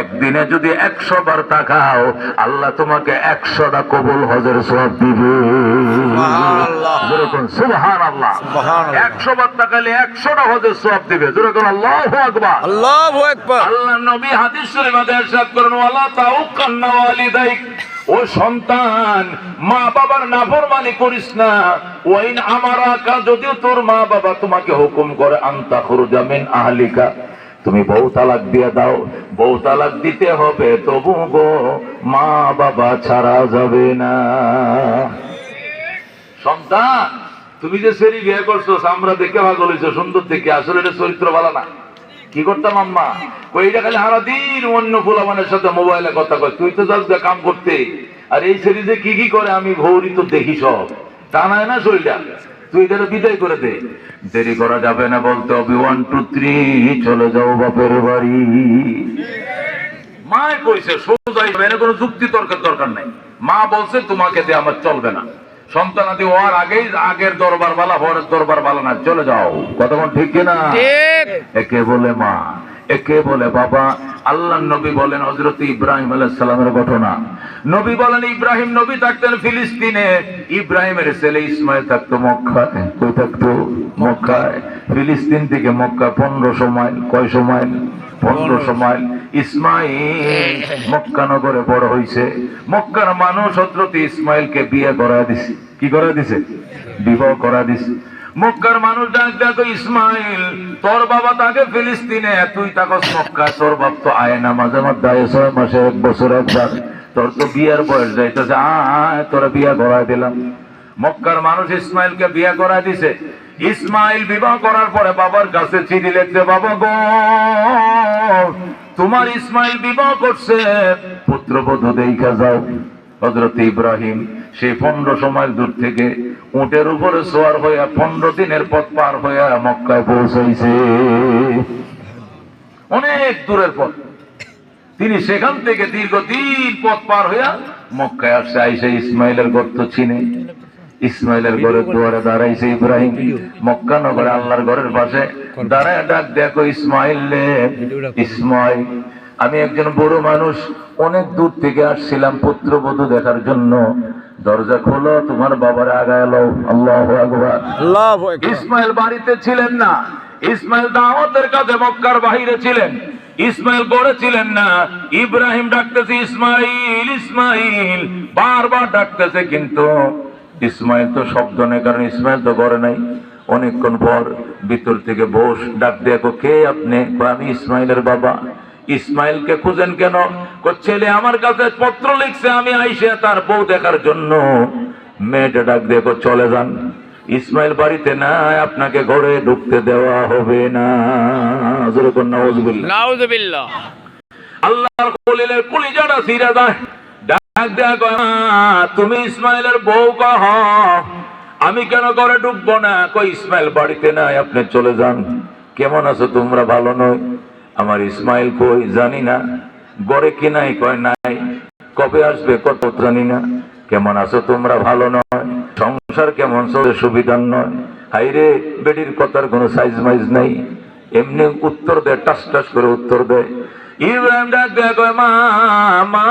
একদিনে যদি একশো বার তাকাও আল্লাহ তোমাকে একশোটা কবুল হজের সব দিবে। যেরকম সুবহান আল্লাহ একশো বার তাকালে একশোটা হজের সব দিবে। যেরকম আল্লাহ আকবার। আল্লাহু আকবার। আল্লাহ নবী হাদিস শরীফে ইরশাদ করেন ওয়ালা তাউকান্না ওয়ালিদাইক। ও সন্তান মা বাবার নাফরমানি করিস না। ওয়াইন আমারাকা যদিও তোর মা বাবা তোমাকে হুকুম করে আনতা খুরুজা মিন আহলিকা। তুমি বউ তালাক দিয়ে দাও, বউ তালাক দিতে হবে তবু গো, মা বাবা ছাড়া যাবে না। সন্তান, তুমি যে সেরি বিয়ে করছ আমরা দেখে ভালো হয়েছো, সুন্দর দেখে, আসলে এটা চরিত্র ভালো না। কি করতাম আম্মা? কইটা খালি সারাদিন অন্য ফুলামানের সাথে মোবাইলে কথা কয়, তুই তো যাস কাম করতে। আর এই সেরি যে কি কি করে, আমি ভৌরি তো দেখি সব। টানায় না শরীরটা তুই এটা বিদায় করে দে। দেরি করা যাবে না বলতে হবে। ওয়ান টু থ্রি চলে যাও বাপের বাড়ি। মা কইছে সোজাই এনে কোনো যুক্তি তর্কের দরকার নাই। মা বলছে তোমাকে দিয়ে আমার চলবে না। সন্তান আদি হওয়ার আগেই আগের দরবার বালা হওয়ার দরবার বালা না চলে যাও। কতক্ষণ ঠিক কিনা? একে বলে মা। একে বলে বাবা। আল্লাহ নবী বলেন হজরত ইব্রাহিম আলাইহিস সালামের ঘটনা। নবী বলেন, ইব্রাহিম নবী থাকতেন ফিলিস্তিনে। ইব্রাহিমের ছেলে ইসমাইল থাকতো মক্কায়। কই থাকতো? মক্কায়। ফিলিস্তিন থেকে মক্কা পনেরোশো মাইল কয়শো মাইল পনেরোশো মাইল ইসমাইল মক্কা নগরে বড় হইছে। মক্কার মানুষ হজরত ইসমাইলকে বিয়ে করা দিছে। কি করা দিছে? বিবাহ করা দিছে। মক্কার মানুষ ডাক দেখো ইসমাইল, তোর বাবা তাকে ফিলিস্তিনে, তুই তাকস মক্কা তোর বাপ তো আয় না মাঝে মধ্যে ছয় মাসে, এক বছর একবার তোর তো বিয়ের বয়স, যাইতেছে, আয়, তোরা বিয়ে করাই দিলাম। মক্কার মানুষ ইসমাইলকে বিয়ে করাই দিছে। ইসমাইল বিবাহ করার পরে বাবার কাছে চিঠি লিখছে, বাবা গো, তোমার ইসমাইল বিবাহ করছে, পুত্রবধূ দেখা যাও। হজরত ইব্রাহিম সেই পনেরো সময় দূর থেকে উটের উপরে সোয়ার হইয়া পনেরো দিনের পথ পার হইয়া মক্কায় পৌঁছাইছে। অনেক দূরের পথ। তিনি সেখান থেকে দীর্ঘদিন পথ পার হইয়া মক্কায় আসছে। আইসে ইসমাইলের গর্ত চিনে। ইসমাইলের ঘরের দুয়ারে দাঁড়াইছে ইব্রাহিম। মক্কা নগরে আল্লাহর ঘরের পাশে দাঁড়ায় ডাক দেখো ইসমাইল ইসমাইল, আমি একজন বড় মানুষ। অনেক দূর থেকে আসছিলাম পুত্রবধূ দেখার জন্য। দরজা খোলো তোমার বাবার আগায় এলো। আল্লাহ আকবার। ইসমাইল বাড়িতে ছিলেন না। ইসমাইল দাওয়াতের কাছে মক্কার বাহিরে ছিলেন। ইসমাইল ছিলেন না ইব্রাহিম ডাকতেছে ইসমাইল ইসমাইল। বারবার ডাকতেছে কিন্তু ইসমাইল তো শব্দ নেই কারণ ইসমাইল তো গড়ে নাই। অনেকক্ষণ পর ভিতর থেকে বস ডাক দেখো কে আপনি? আমি ইসমাইলের বাবা। ইসমাইলকে খুঁজেন কেন? ছেলে আমার কাছে পত্র লিখছে আমি আইসে তার বউ দেখার জন্য। মেয়েটা ডাক দেখো চলে যান। ইসমাইল বাড়িতে নাই আপনাকে ঘরে ঢুকতে দেওয়া হবে না। আল্লাহর কলিলের কলিজাটা ছিঁড়ে দেয় ডাক দেয়া তুমি ইসমাইলের বউ কহ। আমি কেন ঘরে ঢুকবো না? কই ইসমাইল বাড়িতে নাই আপনি চলে যান। কেমন আছো তোমরা? ভালো নয় আমার ইসমাইল কই জানি না। গড়ে কি নাই, কয় নাই, কবে আসবে, কত জানি না। কেমন আছো তোমরা, ভালো নয়? সংসার কেমন চলে, সুবিধার নয়। হাইরে, বেডির কথার কোনো সাইজ মাইজ নাই। এমনি উত্তর দেয়, টাস টাস করে উত্তর দেয়। ইব্রাহিম ডাক মা মা,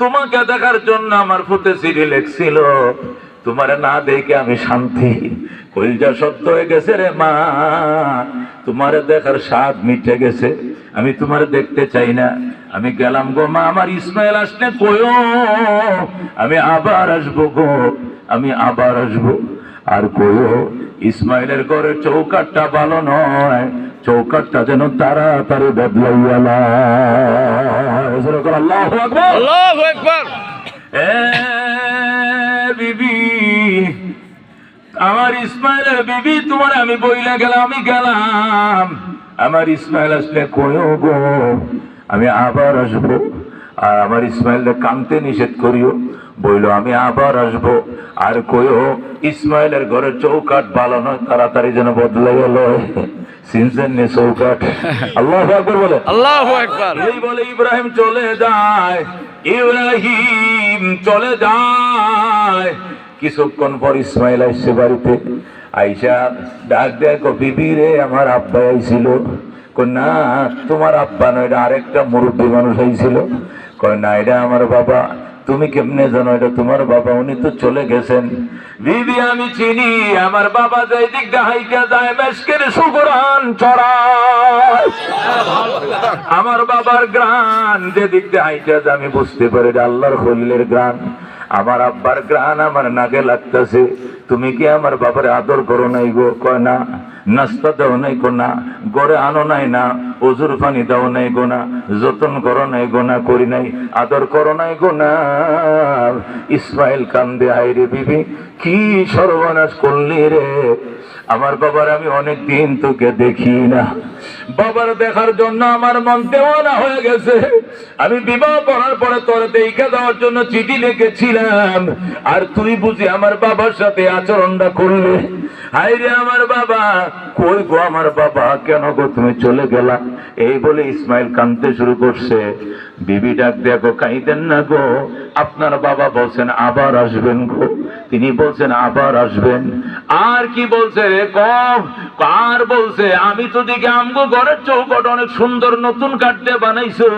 তোমাকে দেখার জন্য আমার ফুটে সিঁড়ি লেখছিল তোমার না দেখে আমি শান্তি। কলজা সত্য হয়ে গেছে রে মা। তোমারে দেখার স্বাদ মিটে গেছে। আমি তোমার দেখতে চাই না। আমি গেলাম গো মা আমার ইসমাইল আসলে কয়ো? আমি আবার আসব গো আমি আবার আসব। আর কয়ো? ইসমাইলের ঘরের চৌকাটটা ভালো নয়। চৌকাটটা যেন তাড়াতাড়ি বদলাইয়ালা আল্লাহ আকবার। আল্লাহু আকবার। এ বিবি আমার ইসমাইলের বিবি তোমার আমি বইলা গেলাম আমি গেলাম। আমার ইসমাইল আসলে কয়ো গো? আমি আবার আসব। আর আমার ইসমাইলকে কানতে নিষেধ করিও। বইল আমি আবার আসব। আর কয়ো ইসমাইলের ঘরের চৌকাট ভালো নয় তাড়াতাড়ি যেন বদলে গেল চৌকাট আল্লাহ বলে। আল্লাহু এই বলে ইব্রাহিম চলে যায় ইব্রাহিম চলে যায়। কিছুক্ষণ পর ইসমাইল আসছে বাড়িতে। আইসা ডাক দেখো বিবি রে, আমার আব্বা আইছিল। না, তোমার আব্বা নয় আরেকটা মুরব্বী মানুষ হয়েছিল কয়, না, এটা আমার বাবা। তুমি কেমনে জানো, এটা তোমার বাবা, উনি তো চলে গেছেন। বিবি, আমি চিনি, আমার বাবা যে দিক হাইটা যায় মেসকের সুগরান চড়ায়। আমার বাবার গ্রান যে দিক হাইটা যায়, আমি বুঝতে পারি আল্লাহর খলিলের গ্রান আমার আব্বার গ্রান আমার নাকে লাগতেছে। তুমি কি আমার বাবার আদর করো নাই গো? কয় না। নাস্তা দাও নাই গো না। গড়ে আনো নাই না। অজুর পানি দাও নাই গো না। যতন করো নাই গো না। করি নাই। আদর করো নাই গো না। ইসমাইল কান্দে, আইরে বিবি। কি সর্বনাশ করলি রে? আমার বাবার আমি অনেক দিন তোকে দেখি না। বাবার দেখার জন্য আমার মন দেওয়ানা হয়ে গেছে। আমি বিবাহ করার পরে তোর দেখা দেওয়ার জন্য চিঠি লিখেছিলাম। আর তুই বুঝি আমার বাবার সাথে আচরণটা করলে। হাই রে আমার বাবা, কই গো আমার বাবা, কেন গো তুমি চলে গেলা? এই বলে ইসমাইল কাঁদতে শুরু করছে। বিবি ডাক দেখো, কাইদেন না গো। আপনার বাবা বলছেন, আবার আসবেন গো। তিনি বলছেন, আবার আসবেন। আর কি বলছে রে কম? আর বলছে? আমি তো দেখি আমগো ঘরের চৌকট অনেক সুন্দর নতুন কাটতে বানাইছো।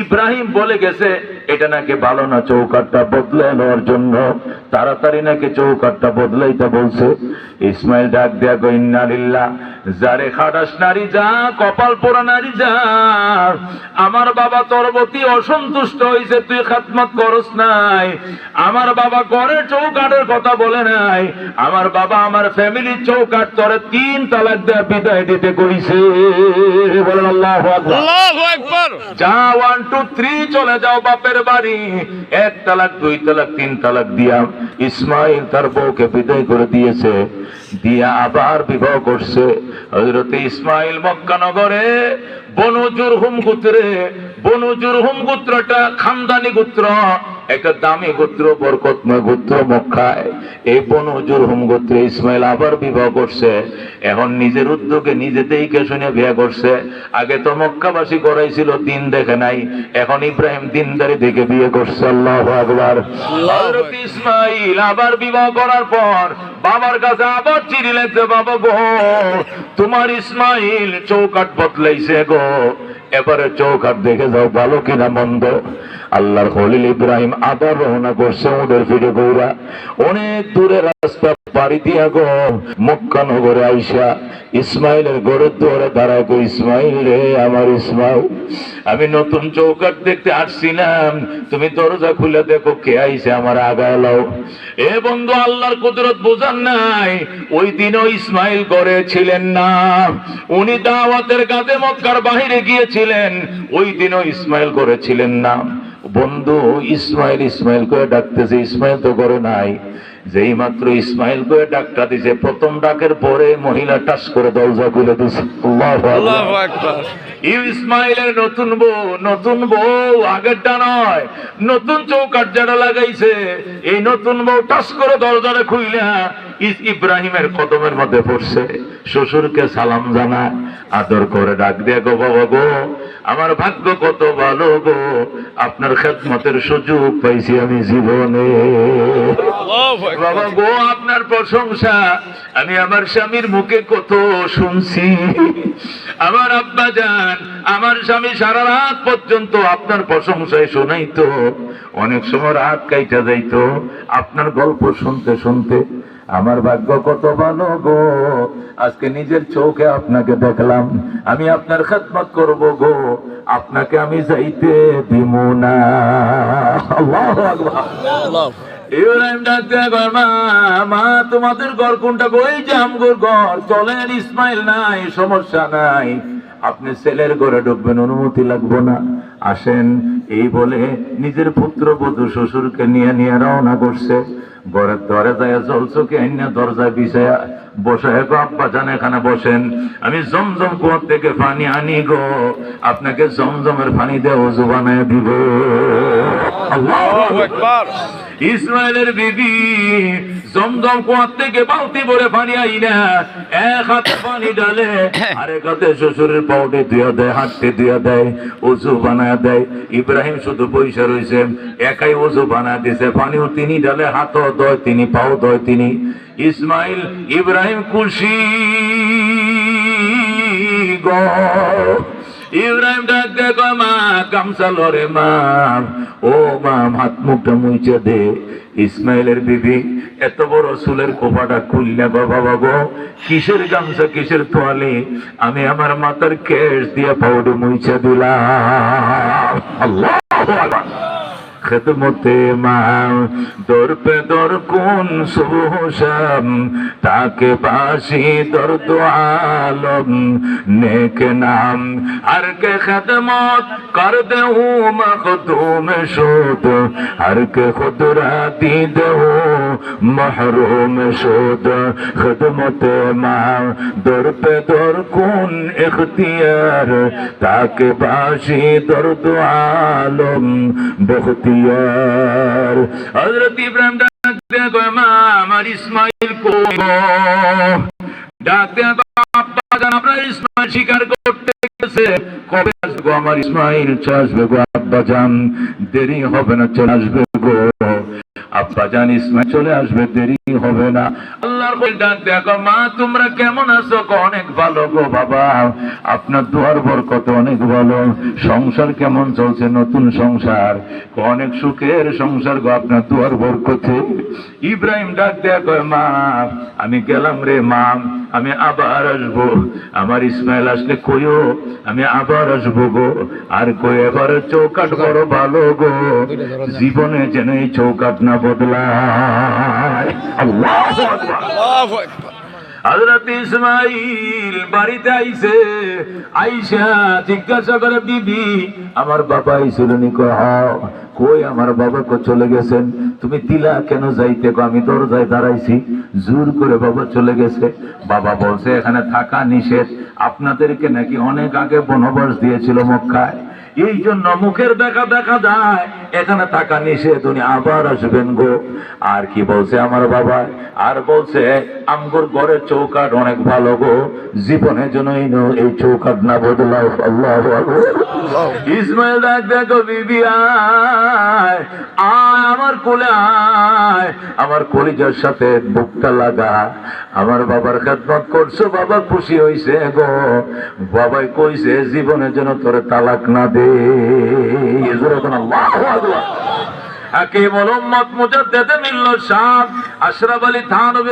ইব্রাহিম বলে গেছে এটা নাকি ভালো না চৌকাটটা বদলে নেওয়ার জন্য? তাড়াতাড়ি নাকি চৌকাটটা বদলাইতে বলছে। ইসমাইল ডাক দেয়া গইন্নালিল্লাহ যারে খাটাস নারী যা কপাল পোড়া নারী যা আমার বাবা তোর প্রতি অসন্তুষ্ট হয়েছে তুই খাতমত করস নাই। আমার বাবা ঘরের চৌকাটের কথা বলে নাই। আমার বাবা আমার ফ্যামিলির চৌকাট তোরে তিন তালাক দেয়া বিদায় দিতে কইছে। বলেন আল্লাহ আল্লাহু আকবার। যা ওয়ান টু থ্রি চলে যাও বাপের বাড়ি। এক তালাক, দুই তালাক, তিন তালাক দিয়া ইসমাইল তার বউকে বিদায় করে দিয়েছে। দিয়া আবার বিবাহ করছে। হজরতে ইসমাইল মক্কানগরে বনজুর হুম গোত্রে বনজুর হুম গোত্রটা খানদানি গোত্র একটা দামি গোত্র বরকতময় গোত্র মক্কায়। এই বনজুর হুম গোত্রে ইসমাইল আবার বিবাহ করছে। এখন নিজের উদ্যোগে নিজে দেখে শুনে বিয়ে করছে? আগে তো মক্কাবাসী করাইছিল দিন দেখে নাই। এখন ইব্রাহিম দিনদারি দেখে বিয়ে করছে। আল্লাহ আকবার। ইসমাইল আবার বিবাহ করার পর বাবার কাছে আবার চিঠি লেখছে বাবা গো তোমার ইসমাইল চৌকাট বদলাইছে গো। এবারে চৌকাট দেখে যাও, ভালো কিনা মন্দ। আল্লাহর খলিল ইব্রাহিম আবার রওনা করছে ওদের ফিরে গৌরা। অনেক দূরে রাস্তা পাড়ি দিয়া গো, মক্কা নগরে আইসা। ইসমাইলের গড়ের দুয়ারে দাঁড়ায় গো, ইসমাইল রে, আমার ইসমাইল, আমি নতুন চৌকাট দেখতে আসছিলাম। তুমি দরজা খুলে দেখো কে আইসে আমার আগায় লাও এ বন্ধু, আল্লাহর কুদরত বোঝান নাই, ওই দিনও ইসমাইল গড়ে ছিলেন না। উনি দাওয়াতের কাজে মক্কার বাহিরে গিয়েছিলেন। ওই দিনও ইসমাইল গড়ে ছিলেন না। বন্ধু ইসমাইল ইসমাইল করে ডাকতেছে ইসমাইল তো করে নাই। যেই মাত্র ইসমাইল করে ডাকটা দিছে প্রথম ডাকের পরে মহিলা টাস করে দরজা খুলে দিছে। ইসমাইলের নতুন বউ নতুন বউ আগেরটা নয় নতুন চৌকাট যারা লাগাইছে এই নতুন বউ টাস করে দরজারে খুইলা ইব্রাহিমের কদমের মধ্যে পড়ছে। শ্বশুরকে সালাম জানায়, আদর করে ডাক দিয়ে গো বাবা গো, আমার ভাগ্য কত ভালো গো, আপনার খেদমতের সুযোগ পাইছি আমি জীবনে। বাবা গো, আপনার প্রশংসা, আমি আমার স্বামীর মুখে কত শুনছি। আমার আব্বা যান, আমার স্বামী সারা রাত পর্যন্ত আপনার প্রশংসায় শোনাইতো, অনেক সময় রাত কাইটা যাইতো, আপনার গল্প শুনতে শুনতে আমার ভাগ্য কত ভালো গো। আজকে নিজের চোখে আপনাকে দেখলাম, আমি আপনার খেদমত করব গো। আপনাকে আমি যাইতে দিব না। তোমাদের ঘর কোনটা? বই যে আমগোর ঘর। চলেন, ইসমাইল নাই, সমস্যা নাই। আপনি ছেলের ঘরে ঢুকবেন অনুমতি লাগবো না। আসেন এই বলে নিজের পুত্র বধূ শ্বশুরকে নিয়ে নিয়ে রওনা করছে। ঘরের দরে যায় জলচকে আইনা দরজায় বিছায়া বসে। গো আব্বা জান এখানে বসেন। আমি জমজম কুয়ার থেকে পানি আনি গো। আপনাকে জমজমের পানি দিয়ে অজু দিব। ইসমাইলের বিবি জমজম কুয়ার থেকে বালতি ভরে পানি আইনা এক হাতে পানি ডালে আরেক হাতে শ্বশুরের পাউডে দিয়া দেয় হাতটি দিয়া দেয় উজু বানায় দেয়। ইব্রাহিম শুধু পয়সা রয়েছে একাই উজু বানায় দিছে। পানিও তিনি ডালে হাতও দয় তিনি পাও দয় তিনি। ইসমাইল ইব্রাহিম খুশি গো। ইব্রাহিম ডাক দে মা গামছা লরে মা ও মা হাত মুখটা মুইছে দে। ইসমাইলের বিবি, এত বড় চুলের কোপাটা খুললে বাবা, বাবু কিসের গামছা, কিসের তোয়ালে? আমি আমার মাথার কেশ দিয়ে পাউডার মুইছে দিলাম। আল্লাহ খেদমতে মা দর্পে দর কোন সুহসাম তাকে বাসি দর্দ আলম, নেকে নাম। আর কে খেদমত কর দেহ মখদুম শোধ, আর কে খুদরাতি দেহ محروم شد خدمت ما در پہ দর কোন اختیار تاکہ باشی درد আলম بختی দিয়ার হযরত ইব্রাহিম ডাকতে কয়, মা, আমার ইসমাইল ডাকতে বাবা জান, আপনার ইসমাইল করতে গেছে। কবে আসবে আমার ইসমাইল? চলে গো আব্বা জান। দেরি হবে না, চলে আসবে গো। আব্বা জান, ইসমাইল চলে আসবে, দেরি হবে না। আল্লাহর কই ডাক দেখো মা, তোমরা কেমন আছো? অনেক ভালো গো বাবা। আপনার দুয়ার বরকত অনেক ভালো। সংসার কেমন চলছে? নতুন সংসার। অনেক সুখের সংসার গো আপনার দুয়ার বরকতে। ইব্রাহিম ডাক কয়, মা, আমি গেলাম রে, মা, আমি আবার আসব। আমার ইসমাইল আসলে কইও, আমি আবার আসব গো। আর কই, এবার চৌকাট বড় ভালো গো। জীবনে যেন এই চৌকাট না বদলায়। বাড়িতে আইসা বিবি, আমার বাবা "হ্যাঁ।" কই আমার বাবা? চলে গেছেন? তুমি দিলা কেন আমি দরজায় দাঁড়াইছি। জোর করে বাবা চলে গেছে। বাবা বলছে, এখানে থাকা নিষেধ। আপনাদেরকে নাকি অনেক আগে বনবাস দিয়েছিল মক্কায়। এই জন্য মুখের দেখা দেখা যায়। এখানে থাকা নিষেধ, উনি আবার আসবেন গো। আর কি বলছে আমার বাবা? আর বলছে, আমগর ঘরের চৌকাট অনেক ভালো গো। জীবনের জন্যই এই চৌকাট না বদলাও। আল্লাহ ইসমাইল ডাক দেখো বিবি, আয়। আমার কোলে, আয়। আমার কলিজার সাথে বুকটা লাগা। আমার বাবার খেদমত করছ, বাবা খুশি হইছে গো। বাবাই কইছে জীবনের জন্য তোরে তালাক না দে এজোরে কোন আল্লাহু আকবার হাকিম উম্মত মুজাদ্দিদ মিল্লাত শাহ আশরাফ আলী থানভী